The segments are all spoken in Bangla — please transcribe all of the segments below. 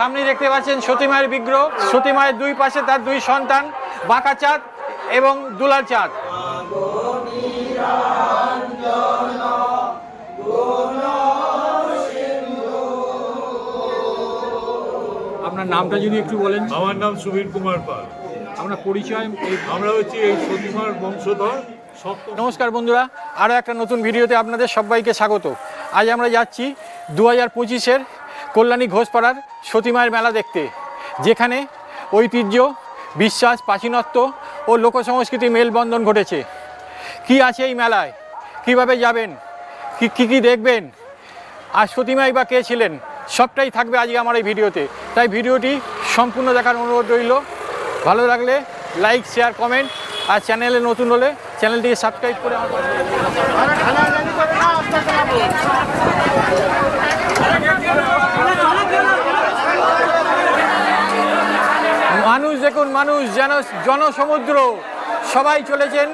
সামনে দেখতে পাচ্ছেন সতী মায়ের বিগ্রহ। সতী মায়ের দুই পাশে তার দুই সন্তান বাঁকা চাঁদ এবং দুলাল চাঁদ। আপনার নামটা যদি একটু বলেন। আমার নাম সুবীর কুমার পাল। আমরা পরিচয়? আমরা হচ্ছি এই সতীমার বংশধর নমস্কার বন্ধুরা আরও একটা নতুন ভিডিওতে আপনাদের সবাইকে স্বাগত। আজ আমরা যাচ্ছি দু হাজার পঁচিশের কল্যাণী ঘোষপাড়ার সতীমায়ের মেলা দেখতে, যেখানে ঐতিহ্য, বিশ্বাস প্রাচীনত্ব ও লোকসংস্কৃতি মেলবন্ধন ঘটেছে। কি আছে এই মেলায়? কীভাবে যাবেন? কি, কী কী দেখবেন? আর সতীমাই বা কে ছিলেন? সবটাই থাকবে আজকে আমার এই ভিডিওতে। তাই ভিডিওটি সম্পূর্ণ দেখার অনুরোধ রইল। ভালো লাগলে লাইক, শেয়ার, কমেন্ট আর চ্যানেলে নতুন হলে চ্যানেলটিকে সাবস্ক্রাইব করে আমার মানুষ দেখুন মানুষ যেন জনসমুদ্র। সবাই চলেছেন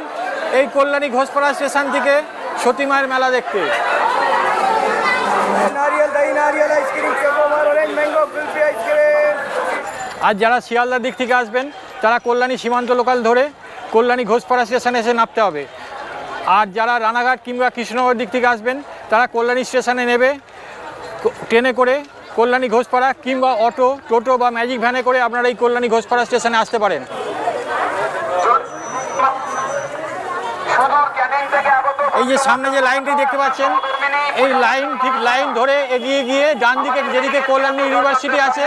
এই কল্যাণী ঘোষপাড়া স্টেশন থেকে সতীমায়ের মেলা দেখতে। আর যারা শিয়ালদার দিক থেকে আসবেন তারা কল্যাণী সীমান্ত লোকাল ধরে কল্যাণী ঘোষপাড়া স্টেশনে এসে নামতে হবে। আর যারা রানাঘাট কিংবা কৃষ্ণনগর দিক থেকে আসবেন তারা কল্যাণী স্টেশনে নেবে ট্রেনে করে কল্যাণী ঘোষপাড়া কিংবা অটো, টোটো বা ম্যাজিক ভ্যানে করে আপনারা এই কল্যাণী ঘোষপাড়া স্টেশনে আসতে পারেন। এই যে সামনে যে লাইনটি দেখতে পাচ্ছেন, এই লাইন ঠিক লাইন ধরে এগিয়ে গিয়ে ডান দিকে যেদিকে কল্যাণী ইউনিভার্সিটি আছে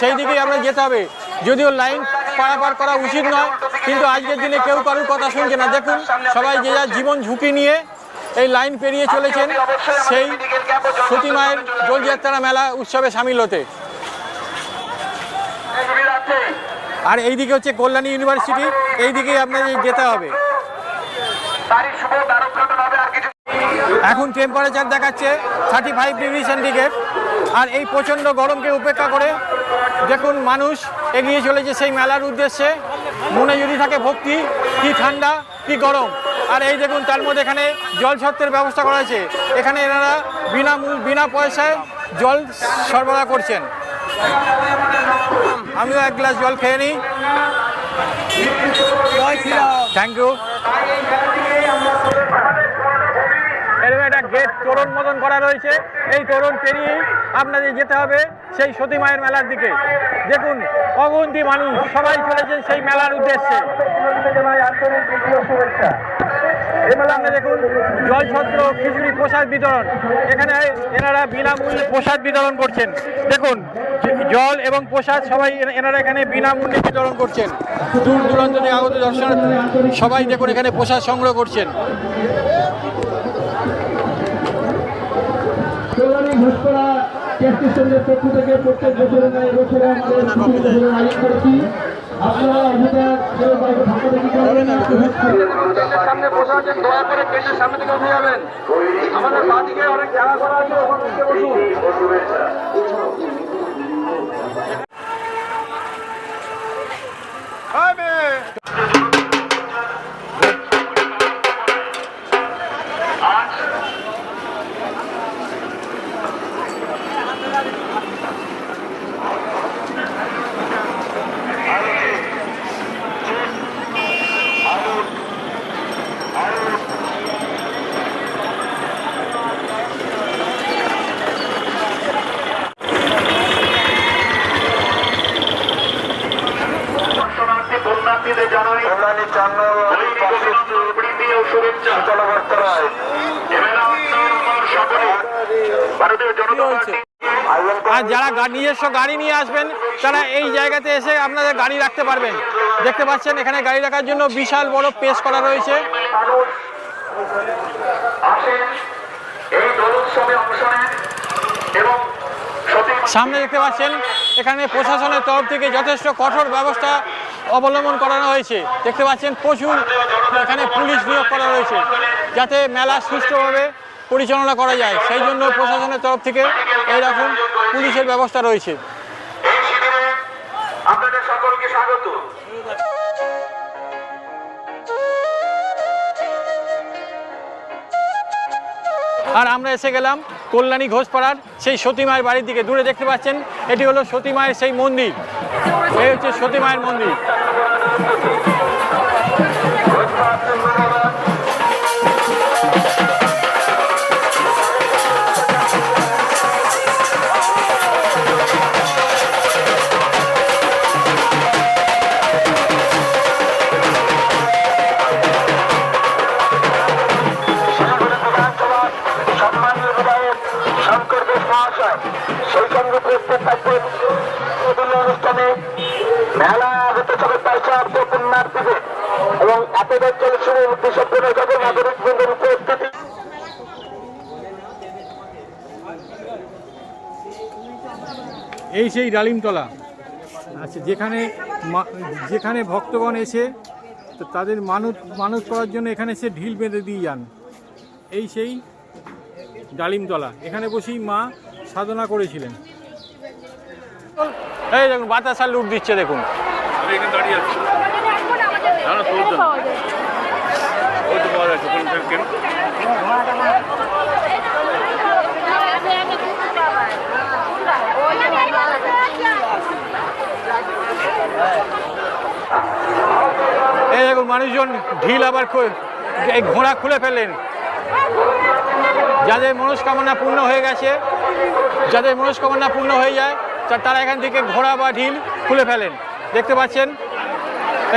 সেই দিকেই আমরা যেতে হবে। যদিও লাইন পারাপার করা উচিত নয়, কিন্তু আজকের দিনে কেউ কারোর কথা শুনছে না। দেখুন, সবাই যে যার জীবন ঝুঁকি নিয়ে এই লাইন পেরিয়ে চলেছেন সেই সতীমায়ের দোলযাত্রা মেলা উৎসবে সামিল হতে। আর এইদিকে হচ্ছে কল্যাণী ইউনিভার্সিটি এই দিকেই আপনাদের যেতে হবে। এখন টেম্পারেচার দেখাচ্ছে থার্টি ফাইভ ডিগ্রি সেন্টিগ্রেড আর এই প্রচণ্ড গরমকে উপেক্ষা করে দেখুন মানুষ এগিয়ে চলেছে সেই মেলার উদ্দেশ্যে। মনে যদি থাকে ভক্তি কি ঠান্ডা কি গরম। আর এই দেখুন, তার মধ্যে এখানে জল ছত্রের ব্যবস্থা করা হয়েছে। এখানে এনারা বিনা বিনা পয়সায় জল সরবরাহ করছেন। আমিও এক গ্লাস জল খেয়ে নিই। থ্যাংক ইউ এরকম একটা গেট তোরণ মতন করা রয়েছে। এই তোরণ পেরিয়েই আপনাদের যেতে হবে সেই সতী মায়ের মেলার দিকে। দেখুন, অগন্তি মানুষ সবাই চলেছেন সেই মেলার উদ্দেশ্যে। আপনারা দেখুন জলছত্র খিচুড়ি প্রসাদ বিতরণ। এখানে এনারা বিনামূল্যে প্রসাদ বিতরণ করছেন। দেখুন জল এবং প্রসাদ সবাই এনারা এখানে বিনামূল্যে বিতরণ করছেন। দূর দূরান্ত থেকে আগত দর্শনার্থী সবাই দেখুন এখানে প্রসাদ সংগ্রহ করছেন। পক্ষ থেকে প্রত্যেক আমাদের আয়োজন করেছি। সামনে বসে আছেন, দয়া করে পেটের সামনে উঠে যাবেন। আমাদের বাদিকে অনেক জায়গা করা আছে বসুন দর্শনার্থী পুণ্যার্থীদের জানাই দৈনিক অভিনন্দন প্রীতি ও শুভেচ্ছা এবেলা আপনার আমার সকলে ভারতীয় জনতা পার্টি আর নিজস্ব গাড়ি নিয়ে আসবেন, তারা এই জায়গাতে এসে আপনাদের গাড়ি রাখতে পারবেন। দেখতে পাচ্ছেন, এখানে গাড়ি রাখার জন্য বিশাল বড় পেস করা রয়েছে। সামনে দেখতে পাচ্ছেন, এখানে প্রশাসনের তরফ থেকে যথেষ্ট কঠোর ব্যবস্থা অবলম্বন করানো হয়েছে। দেখতে পাচ্ছেন, প্রচুর এখানে পুলিশ নিয়োগ করা রয়েছে যাতে মেলা সুষ্ঠুভাবে পরিচালনা করা যায়। সেই জন্য প্রশাসনের তরফ থেকে এইরকম পুলিশের ব্যবস্থা রয়েছে। আপনাদের সকলকে স্বাগত। আর আমরা এসে গেলাম কল্যাণী ঘোষপাড়ার সেই সতী মায়ের বাড়ির দিকে। দূরে দেখতে পাচ্ছেন এটি হলো সতী মায়ের সেই মন্দির। এই হচ্ছে সতী মায়ের মন্দির সেই সঙ্গে থাকবেন অনুষ্ঠানে মেলা পয়সা পুণ্যার্থীদের এবং এতদের চলে নাগরিক বৃন্দের উপস্থিতি এই সেই ডালিমতলা। আচ্ছা যেখানে যেখানে ভক্তগণ এসে তো তাদের মানত মানত করার জন্য এখানে এসে ঢিল বেঁধে দিয়ে যান। এই সেই ডালিমতলা। এখানে বসেই মা সাধনা করেছিলেন। এই দেখুন বাতাসা লুট দিচ্ছে দেখুন। এই দেখুন মানুষজন ঢিল আবার ঘোড়া খুলে ফেললেন। যাদের মনস্কামনা পূর্ণ হয়ে গেছে যাদের মনস্কামনা পূর্ণ হয়ে যায় তারা এখান থেকে ঘোড়া বা ঢিল খুলে ফেলেন। দেখতে পাচ্ছেন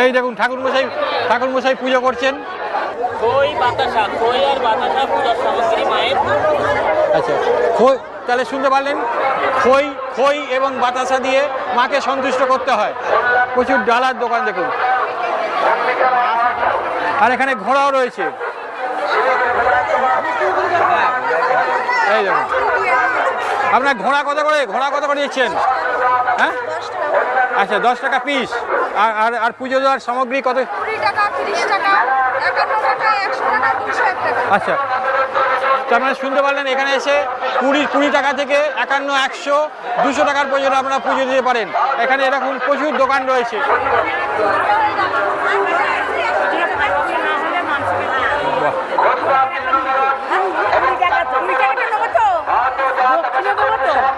এই দেখুন ঠাকুর মশাই ঠাকুর মশাই পুজো। করছেন আচ্ছা খই তাহলে শুনতে পারলেন খই খই এবং বাতাসা দিয়ে মাকে সন্তুষ্ট করতে হয়। প্রচুর ডালার দোকান দেখুন। আর এখানে ঘোড়াও রয়েছে। এই দেখুন। আপনার ঘোড়া কত করে ঘোড়া কত করে দিচ্ছেন হ্যাঁ? আচ্ছা দশ টাকা পিস আর আর আর পুজো দেওয়ার সামগ্রী কত? আচ্ছা। তার মানে শুনতে পারলেন এখানে এসে কুড়ি কুড়ি টাকা থেকে একান্ন একশো দুশো টাকার পর্যন্ত আপনারা পুজো দিতে পারেন। এখানে এরকম প্রচুর দোকান রয়েছে কুড়ি টাকাটা নেব তো দক্ষিণে দেবো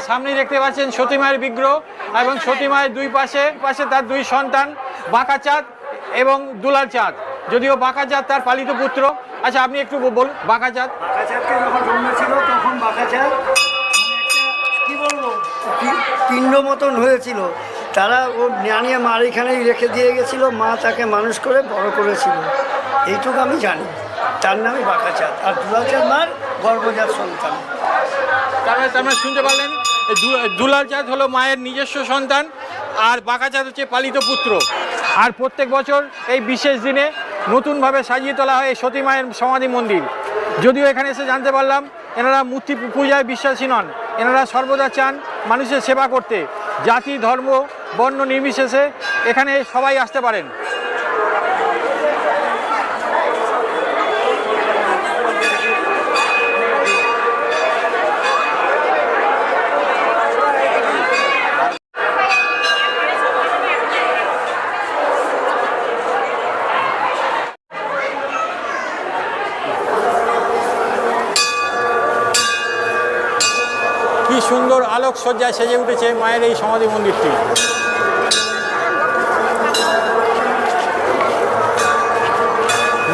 হয়েছে দেখতে পাচ্ছেন সতী মায়ের বিগ্রহ এবং সতী মায়ের দুই পাশে পাশে তার দুই সন্তান, বাঁকা চাঁদ এবং দুলাল চাঁদ। যদিও বাঁকা চাঁদ তার পালিত পুত্র। আচ্ছা আপনি একটু বলুন, বাঁকা চাঁদ? বাঘাচাঁদকে যখন জন্মেছিল, তখন বাঘাচাঁদ একটা কী বলব পি- পিণ্ড মতন হয়েছিল। তারা ও নিয়ে মার এখানেই রেখে দিয়ে গেছিল, মা তাকে মানুষ করে বড় করেছিল। এইটুকু আমি জানি। তার নামই বাঘাচাঁদ আর দুলাচাঁদ মার গর্ভজাত সন্তান। তারা তার শুনতে পারলেন, এই দু- দুলাল চাঁদ হলো মায়ের নিজস্ব সন্তান, আর বাঁকা চাঁদ হচ্ছে পালিত পুত্র। আর প্রত্যেক বছর এই বিশেষ দিনে নতুনভাবে সাজিয়ে তোলা হয় সতী মায়ের সমাধি মন্দির। যদিও এখানে এসে জানতে পারলাম, এনারা মূর্তি পূজায় বিশ্বাসী নন। এনারা সর্বদা চান মানুষের সেবা করতে। জাতি ধর্ম বর্ণ নির্বিশেষে এখানে সবাই আসতে পারেন কি সুন্দর আলোক সজ্জায় সেজে উঠেছে মায়ের এই সমাধি মন্দিরটি।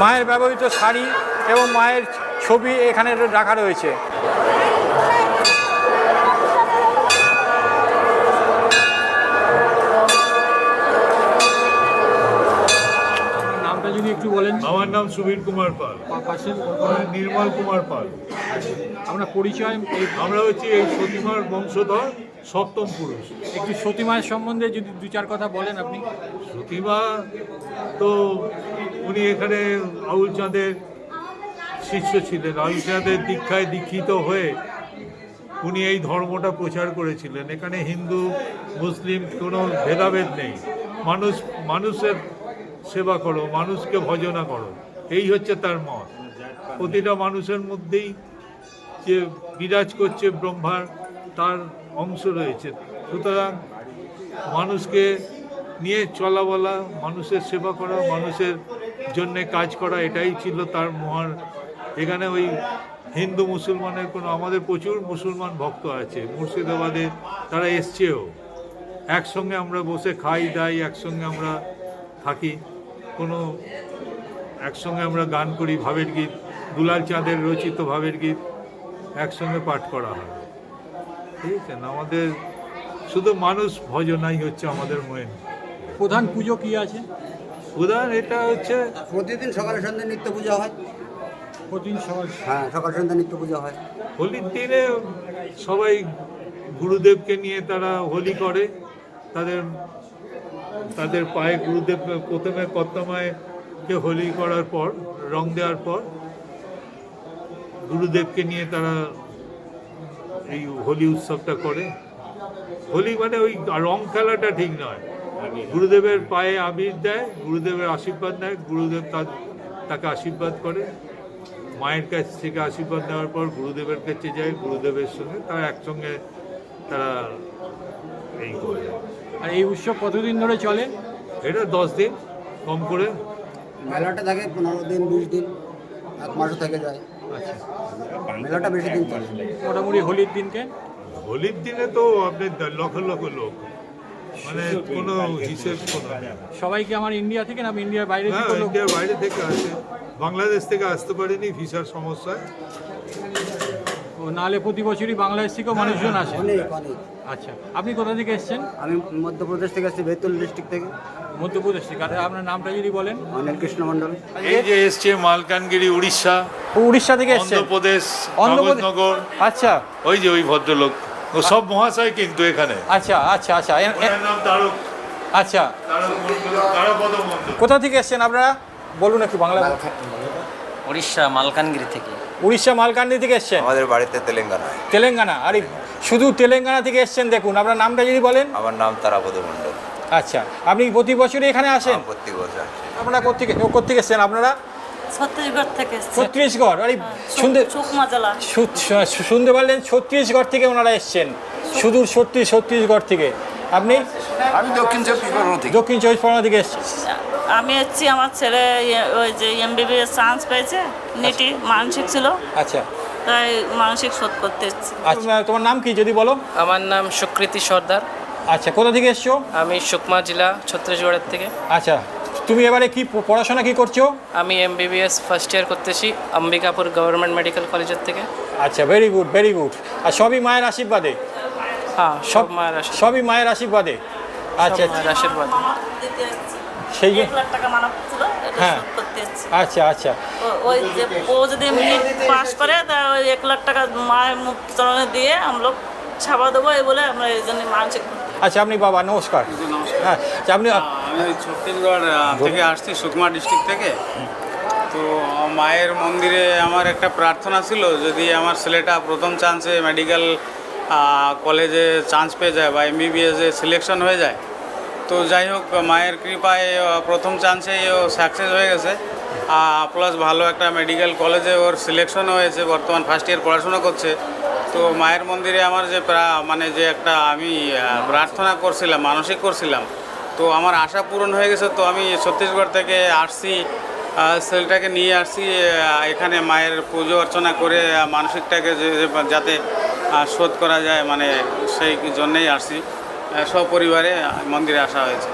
মায়ের ব্যবহৃত শাড়ি এবং মায়ের ছবি এখানে রাখা রয়েছে নামটা যদি একটু বলেন। আমার নাম সুবীর কুমার পাল। পাশের নির্মল কুমার পাল। আপনার পরিচয় আমরা হচ্ছি এই সতীমার বংশধর সপ্তম পুরুষ। একটু সতী মায়ের সম্বন্ধে যদি দু চার কথা বলেন আপনি। সতীমা তো উনি এখানে আউল চাঁদের শিষ্য ছিলেন। আউল চাঁদের দীক্ষায় দীক্ষিত হয়ে উনি এই ধর্মটা প্রচার করেছিলেন। এখানে হিন্দু মুসলিম কোনো ভেদাভেদ নেই। মানুষ মানুষের সেবা করো, মানুষকে ভজনা করো। এই হচ্ছে তার মত। প্রতিটা মানুষের মধ্যেই যে বিরাজ করছে ব্রহ্মার, তার অংশ রয়েছে। সুতরাং মানুষকে নিয়ে চলা বলা, মানুষের সেবা করা, মানুষের জন্যে কাজ করা, এটাই ছিল তার মহান। এখানে ওই হিন্দু মুসলমানের কোনো, আমাদের প্রচুর মুসলমান ভক্ত আছে, মুর্শিদাবাদে তারা এসছেও। একসঙ্গে আমরা বসে খাই, দাই, একসঙ্গে আমরা থাকি। কোনো একসঙ্গে আমরা গান করি ভাবের গীত দুলাল চাঁদের রচিত ভাবের গীত একসঙ্গে পাঠ করা হয়। ঠিক আছে? না আমাদের শুধু মানুষ ভজনাই হচ্ছে আমাদের মেন প্রধান পুজো কি আছে? প্রধান এটা হচ্ছে প্রতিদিন সকালে সন্ধ্যে নিত্য পূজা হয়। প্রতিদিন সকাল হ্যাঁ সকাল সন্ধ্যে নিত্য পূজা হয়। হোলির দিনে সবাই গুরুদেবকে নিয়ে তারা হোলি করে তাদের তাদের পায়ে গুরুদেব প্রথমে কর্তমায়কে হোলি করার পর, রং দেওয়ার পর, গুরুদেবকে নিয়ে তারা এই হোলি উৎসবটা করে। হোলি মানে ওই রং খেলাটা ঠিক নয়। গুরুদেবের পায়ে আবির দেয়, গুরুদেবের আশীর্বাদ নেয়, গুরুদেব তার, তাকে আশীর্বাদ করে। মায়ের কাছ থেকে আশীর্বাদ নেওয়ার পর গুরুদেবের কাছে যায়, গুরুদেবের সঙ্গে তারা একসঙ্গে তারা এই করে। আর এই উৎসব কতদিন ধরে চলে? এটা দশ দিন কম করে। মেলাটা থাকে পনেরো দিন বিশ দিন এক মাসও থেকে যায়। আচ্ছা। মেলাটা বেশি দিন চলে। মোটামুটি হোলির দিনকে? হোলির দিনে তো আপনি লক্ষ লক্ষ লোক। মানে কোনো হিসেব কোনো নেই। সবাই কি আমার ইন্ডিয়া থেকে না ইন্ডিয়ার বাইরে হ্যাঁ থেকে ইন্ডিয়ার বাইরে থেকে আসে। বাংলাদেশ থেকে আসতে পারেনি ভিসার সমস্যায় নাহলে প্রতি বছরই বাংলাদেশ থেকেও মানুষজন আসে? অনেক অনেক। আচ্ছা আপনি কোথা থেকে এসেছেন? আমি মধ্যপ্রদেশ থেকে আসছি বেতুল ডিস্ট্রিক্ট থেকে। মধ্যপ্রদেশ থেকে। আর আপনার নামটা যদি বলেন। অনিল কৃষ্ণ মণ্ডল। এই যে এসছে মালকানগিরি উড়িষ্যা। ও, উড়িষ্যা থেকে এসেছেন? অন্ধ্রপ্রদেশ অন্ধ্রপ্রদেশ আচ্ছা। ওই যে ওই ভদ্রলোক। ও সব মহাশয় কিন্তু এখানে। আচ্ছা আচ্ছা আচ্ছা। নাম তারক। আচ্ছা। কোথা থেকে এসেছেন আপনারা? বলুন একটু বাংলা উড়িষ্যা মালকানগিরি থেকে। উড়িষ্যা মালকান্দি থেকে এসছেন? আমাদের বাড়িতে তেলেঙ্গানা। তেলেঙ্গানা। আরে শুধু তেলেঙ্গানা থেকে এসছেন দেখুন। আপনার নামটা যদি বলেন। আমার নাম তারাপদ মণ্ডল। আচ্ছা আপনি প্রতি বছরই এখানে আসেন? প্রতি বছর আপনারা কোথেকে কোথেকে এসছেন আপনারা? ছত্তিশগড় থেকে এসছে। ছত্তিশগড়? আরে শুনতে শুনতে পারলেন? ছত্তিশগড় থেকে ওনারা এসছেন। সুদূর সত্যি ছত্তিশগড় থেকে। আপনি? আমি দক্ষিণ চব্বিশ পরগনা থেকে। দক্ষিণ চব্বিশ পরগনা থেকে এসছেন। আমি হচ্ছি আমার ছেলে ইয়ে- ওই যে এমবিবিএস চান্স পেয়েছে নিটি মানসিক ছিল। আচ্ছা। তাই মানসিক শোধ করতে এসেছি। আচ্ছা তোমার নাম কি যদি বলো? আমার নাম সুকৃতি সর্দার। আচ্ছা কোথা থেকে এসছো? আমি সুকমা জেলা ছত্রিশগড়ের থেকে। আচ্ছা। তুমি এবারে কি প- পড়াশোনা কি করছ? আমি এমবিবিএস ফার্স্ট ইয়ার করতেছি অম্বিকাপুর গভর্নমেন্ট মেডিকেল কলেজের থেকে। আচ্ছা ভেরি গুড ভেরি গুড আর সবই মায়ের আশীর্বাদে? হ্যাঁ সব মায়ের সবই মায়ের আশীর্বাদে? আচ্ছা আশীর্বাদ। সেই যে এক লাখ টাকা হ্যাঁ। আচ্ছা আচ্ছা। ওই যে ও যদি মিনিট পাস করে তা ওই এক লাখ টাকা মায়ের মুখ দিয়ে আমরা ছাপা দেবো এই বলে আমরা এই জন্য মানসিক আচ্ছা আপনি বাবা নমস্কার। হ্যাঁ আচ্ছা, আপনি আমি ওই ছত্তিশগড় থেকে আসছি সুকমা ডিস্ট্রিক্ট থেকে। তো মায়ের মন্দিরে আমার একটা প্রার্থনা ছিল যদি আমার ছেলেটা প্রথম চান্সে মেডিকেল কলেজে চান্স পেয়ে যায় বা এমবিবিএসে সিলেকশন হয়ে যায় তো যাই হোক মায়ের কৃপায় প্রথম চান্সেই ও সাকসেস হয়ে গেছে। প্লাস ভালো একটা মেডিকেল কলেজে ওর সিলেকশন হয়েছে বর্তমান ফার্স্ট ইয়ার পড়াশোনা করছে। তো মায়ের মন্দিরে আমার যে মানে যে একটা আমি প্রার্থনা করছিলাম মানসিক করছিলাম তো আমার আশা পূরণ হয়ে গেছে তো আমি ছত্তিশগড় থেকে আসছি আহ, ছেলেটাকে নিয়ে আসছি এখানে মায়ের পুজো অর্চনা করে মানসিকটাকে যাতে শোধ করা যায় মানে সেই জন্যেই আসছি সপরিবারে মন্দিরে আসা হয়েছে।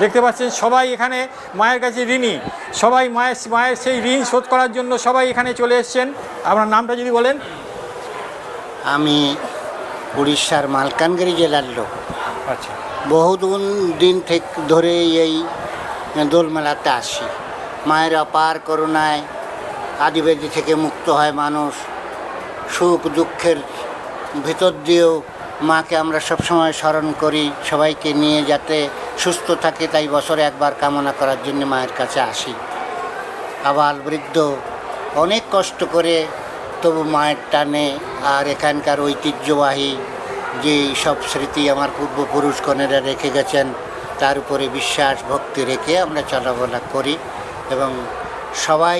দেখতে পাচ্ছেন সবাই এখানে মায়ের কাছে ঋণী। সবাই মায়ের মায়ের সেই ঋণ শোধ করার জন্য সবাই এখানে চলে এসছেন। আপনার নামটা যদি বলেন। আমি উড়িষ্যার মালকানগিরি জেলার লোক। আচ্ছা। বহুদিন দিন থেকে ধরে এই দোলমেলাতে আসি। মায়ের অপার করুণায় আদিবেদি থেকে মুক্ত হয় মানুষ। সুখ দুঃখের ভিতর দিয়েও মাকে আমরা সবসময় স্মরণ করি সবাইকে নিয়ে যাতে সুস্থ থাকে, তাই বছরে একবার কামনা করার জন্য মায়ের কাছে আসি। আবার বৃদ্ধ অনেক কষ্ট করে তবু মায়ের টানে আর এখানকার ঐতিহ্যবাহী যে সব স্মৃতি আমার পূর্বপুরুষগণেরা রেখে গেছেন, তার উপরে বিশ্বাস, ভক্তি রেখে আমরা চলাফেরা করি এবং সবাই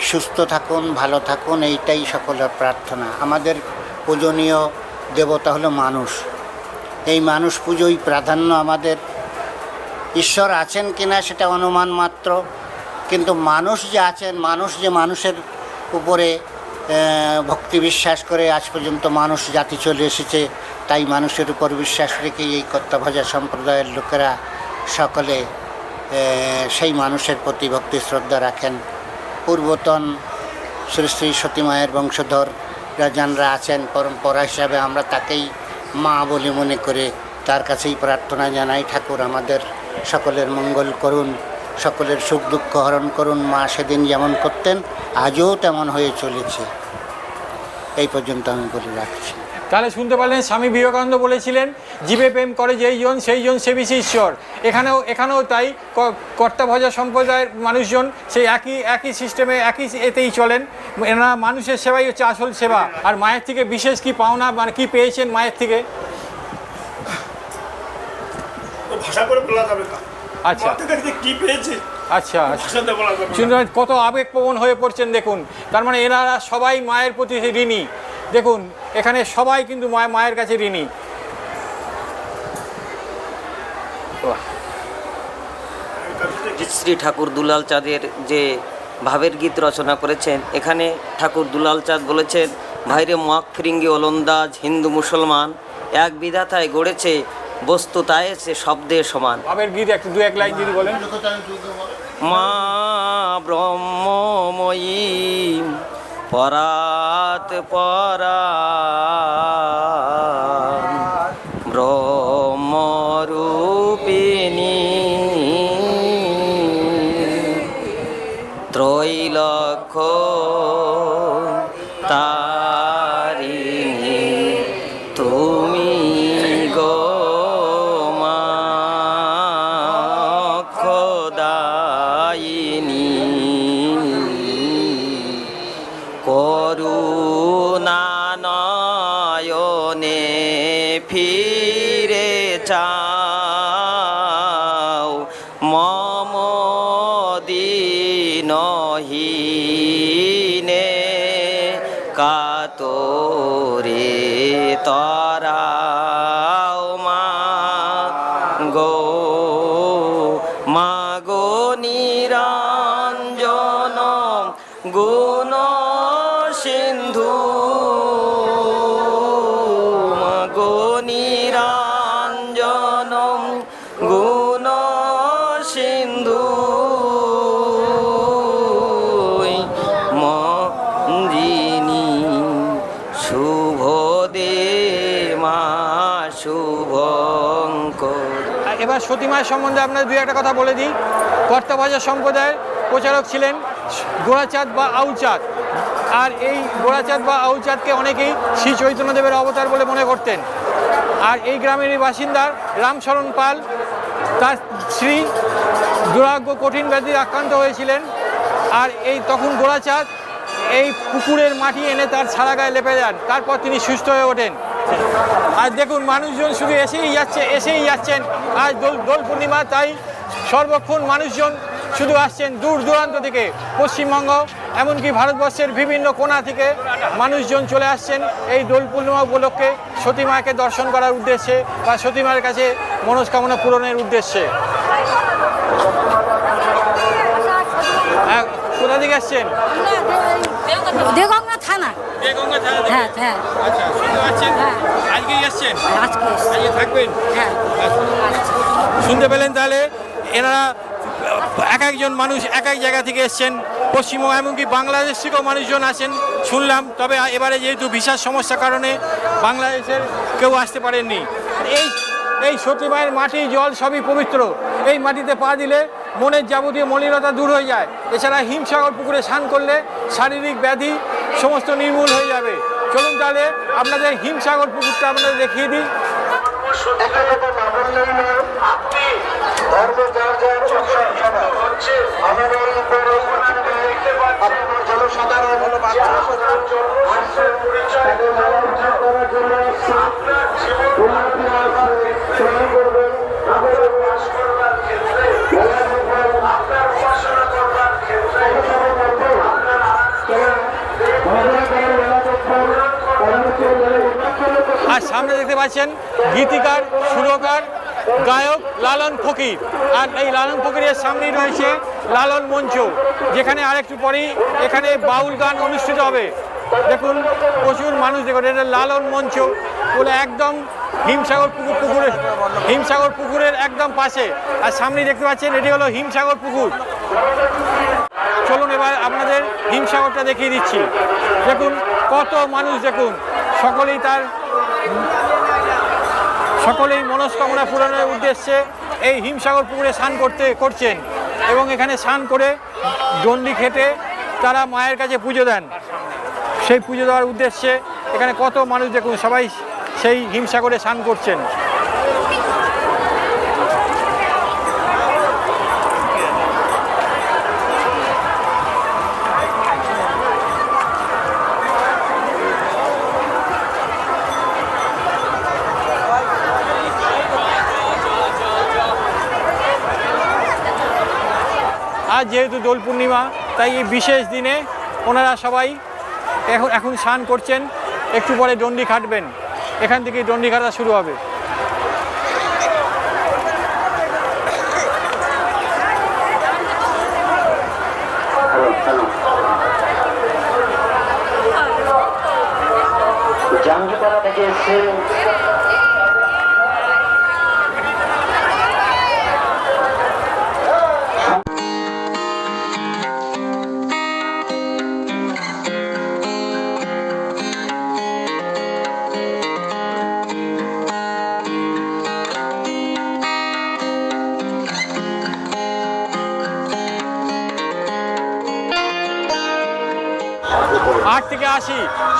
সুস্থ থাকুন, ভালো থাকুন, এইটাই সকলের প্রার্থনা। আমাদের পূজনীয় দেবতা হলো মানুষ। এই মানুষ পুজোই প্রাধান্য আমাদের ঈশ্বর আছেন কিনা সেটা অনুমান মাত্র। কিন্তু মানুষ যে আছেন, মানুষ যে মানুষের উপরে ভক্তি বিশ্বাস করে আজ পর্যন্ত মানুষ জাতি চলে এসেছে, তাই মানুষের উপর বিশ্বাস রেখে এই কর্তাভাজা সম্প্রদায়ের লোকেরা সকলে সেই মানুষের প্রতি ভক্তি, শ্রদ্ধা রাখেন। পূর্বতন শ্রী শ্রী সতী মায়ের বংশধররা যানরা আছেন, পরম্পরা হিসাবে আমরা তাকেই মা বলে মনে করে তার কাছেই প্রার্থনা জানাই ঠাকুর আমাদের। সকলের মঙ্গল করুন, সকলের সুখ দুঃখ হরণ করুন, মা সেদিন যেমন করতেন, আজও তেমন হয়ে চলেছে। এই পর্যন্ত আমি বলে রাখছি। তাহলে শুনতে পারলেন, স্বামী বিবেকানন্দ বলেছিলেন, জীবে প্রেম করে যেই জন, সেই জন সে সেবিছে ঈশ্বর। এখানেও এখানেও তাই কর্তা ভজা সম্প্রদায়ের মানুষজন সেই একই একই সিস্টেমে একই এতেই চলেন। এনারা মানুষের সেবাই হচ্ছে আসল সেবা। আর মায়ের থেকে বিশেষ কি পাওনা মানে কী পেয়েছেন মায়ের থেকে? ভাষা করে বলা যাবে না আচ্ছা। কি পেয়েছে আচ্ছা আচ্ছা। কত আবেগপ্রবণ হয়ে পড়ছেন দেখুন। তার মানে এনারা সবাই মায়ের প্রতি ঋণী। দেখুন এখানে সবাই কিন্তু মায়ের মায়ের কাছে ঋণী। শ্রী ঠাকুর দুলাল চাঁদের যে ভাবের গীত রচনা করেছেন এখানে ঠাকুর দুলাল চাঁদ বলেছেন ভাইরে মক ফিরিঙ্গি ওলন্দাজ হিন্দু মুসলমান এক বিধাতায় গড়েছে বস্তু তাই সে শব্দে সমান। ভাবের গীত একটু দু এক লাইন যদি বলেন। মা ব্রহ্মময়ী পরাত পরা দিনহীনে কাতরে তরাও আর এবার সতী মায়ের সম্বন্ধে আপনার দুই একটা কথা বলে দিই। কর্তাবাজার সম্প্রদায়ের প্রচারক ছিলেন গোড়াচাঁদ বা আউচাঁদ। আর এই গোড়াচাঁদ বা আউচাঁদকে অনেকেই শ্রী চৈতন্যদেবের অবতার বলে মনে করতেন। আর এই গ্রামেরই বাসিন্দা রামশরণ পাল, তার শ্রী দুরাগ্য কঠিন ব্যাধির আক্রান্ত হয়েছিলেন। আর এই তখন গোড়াচাঁদ এই পুকুরের মাটি এনে তার ছাড়া গায়ে লেপে যান তারপর তিনি সুস্থ হয়ে ওঠেন। আর দেখুন মানুষজন শুধু এসেই যাচ্ছে এসেই যাচ্ছেন। আজ দোল দোল পূর্ণিমা তাই সর্বক্ষণ মানুষজন শুধু আসছেন দূর দূরান্ত থেকে পশ্চিমবঙ্গ এমনকি ভারতবর্ষের বিভিন্ন কোণা থেকে মানুষজন চলে আসছেন এই দোল পূর্ণিমা উপলক্ষে সতী মাকে দর্শন করার উদ্দেশ্যে বা সতী মায়ের কাছে মনস্কামনা পূরণের উদ্দেশ্যে। হ্যাঁ, কোথা থেকে আসছেন? থানা। থানা হ্যাঁ হ্যাঁ। আচ্ছা। শুনতে হ্যাঁ। আজকে। আজকে থাকবেন? হ্যাঁ। আচ্ছা। শুনতে পেলেন তাহলে এনারা এক একজন মানুষ এক এক জায়গা থেকে এসছেন পশ্চিমবঙ্গ এমনকি বাংলাদেশ থেকেও মানুষজন আসেন শুনলাম। তবে এবারে যেহেতু ভিসার সমস্যার কারণে বাংলাদেশের কেউ আসতে পারেননি। এই এই সতী মায়ের মাটি জল সবই পবিত্র। এই মাটিতে পা দিলে মনের যাবতীয় মলিনতা দূর হয়ে যায়। এছাড়া হিমসাগর পুকুরে স্নান করলে শারীরিক ব্যাধি সমস্ত নির্মূল হয়ে যাবে। চলুন তাহলে আপনাদের হিমসাগর পুকুরটা আপনাদের দেখিয়ে দিই। আপনার পাচ্ছেন গীতিকার, সুরকার, গায়ক লালন ফকির। আর এই লালন ফকিরের সামনেই রয়েছে লালন মঞ্চ যেখানে আরেকটু পরেই এখানে বাউল গান অনুষ্ঠিত হবে। দেখুন, প্রচুর মানুষ দেখুন, এটা লালন মঞ্চ, বলে একদম হিমসাগর পুকুর পুকুরের হিমসাগর পুকুরের একদম পাশে। আর সামনেই দেখতে পাচ্ছেন, এটি হলো হিমসাগর পুকুর। চলুন এবার আপনাদের হিমসাগরটা দেখিয়ে দিচ্ছি। দেখুন, কত মানুষ দেখুন, সকলেই তার সকলেই মনস্কামনা পূরণের উদ্দেশ্যে এই হিমসাগর পুকুরে স্নান করতে করছেন এবং এখানে স্নান করে দণ্ডি খেতে তারা মায়ের কাছে পুজো দেন। সেই পুজো দেওয়ার উদ্দেশ্যে এখানে কত মানুষ দেখুন, সবাই সেই হিমসাগরে স্নান করছেন। আজ যেহেতু দোল পূর্ণিমা, তাই এই বিশেষ দিনে ওনারা সবাই এখন এখন স্নান করছেন। একটু পরে ডন্ডি খাটবেন। এখান থেকে ডন্ডি খাটা শুরু হবে।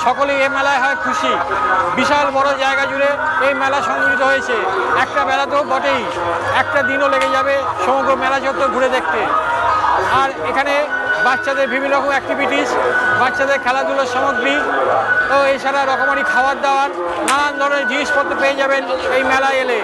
সকলেই এই মেলায় হয় খুশি। বিশাল বড় জায়গা জুড়ে এই মেলা সংগঠিত হয়েছে। একটা মেলা তো বটেই। একটা দিনও লেগে যাবে সমগ্র মেলা চত্বর ঘুরে দেখতে। আর এখানে বাচ্চাদের বিভিন্ন রকম অ্যাক্টিভিটিস বাচ্চাদের খেলাধুলোর সামগ্রী ও এছাড়া রকমারি খাবার দাবার নানান ধরনের জিনিসপত্র পেয়ে যাবেন এই মেলায় এলে।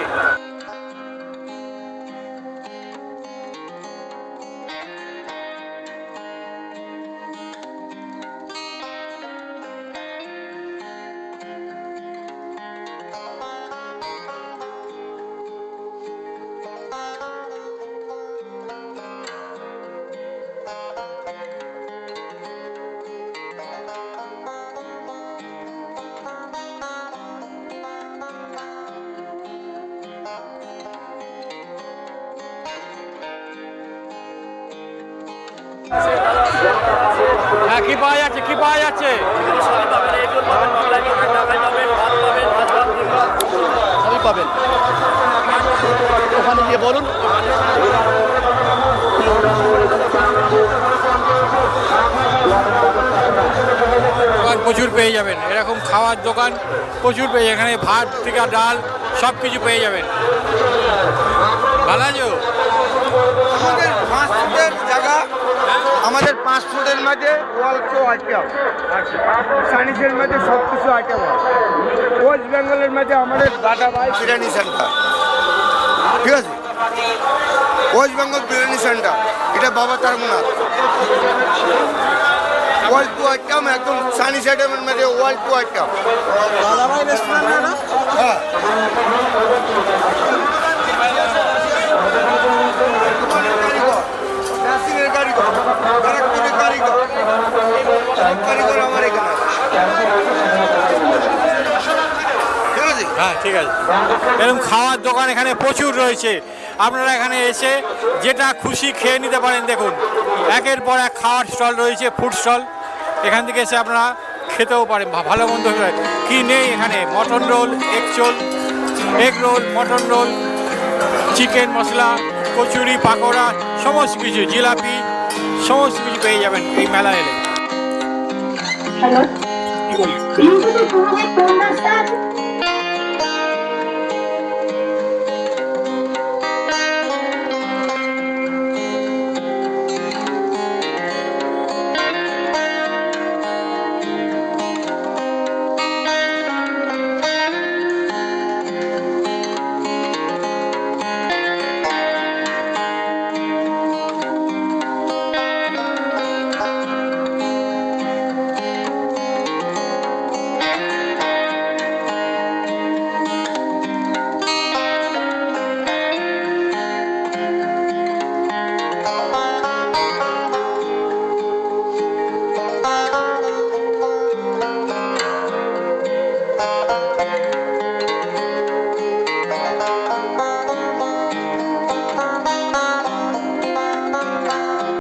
প্রচুর পেয়ে যাবেন। এরকম খাওয়ার দোকান প্রচুর পেয়ে এখানে ভাত টিকা ডাল সব কিছু পেয়ে যাবেন। ভালো আমাদের পাঁচ ফুটের জায়গা আমাদের পাঁচ ফুটের মধ্যে ওয়াল কেউ আইটেম। চাইনিজের মধ্যে সব কিছু আইটেম ওয়েস্ট বেঙ্গলের মাঝে আমাদের দাদাভাই বিরিয়ানি সেন্টার ঠিক আছে? ওয়েস্ট বেঙ্গল বিরিয়ানি সেন্টার এটা বাবা তারমুনাথ ওয়াল টু আইটেম একদম চাইনিজ আইটেমের মধ্যে ওয়াল টু আইটেম দাদাভাই রেস্টুরেন্ট না হ্যাঁ। হ্যাঁ ঠিক আছে। এরকম খাওয়ার দোকান এখানে প্রচুর রয়েছে। আপনারা এখানে এসে যেটা খুশি খেয়ে নিতে পারেন দেখুন। একের পর এক খাওয়ার স্টল রয়েছে ফুড স্টল এখান থেকে এসে আপনারা খেতেও পারেন। ভালো মন্দ কি নেই এখানে? Mutton roll egg Chola egg roll mutton roll chicken মশলা কচুরি পাকোড়া সমস্ত কিছু জিলাপি সমস্ত কিছু পেয়ে যাবেন এই মেলা এলে। হ্যালো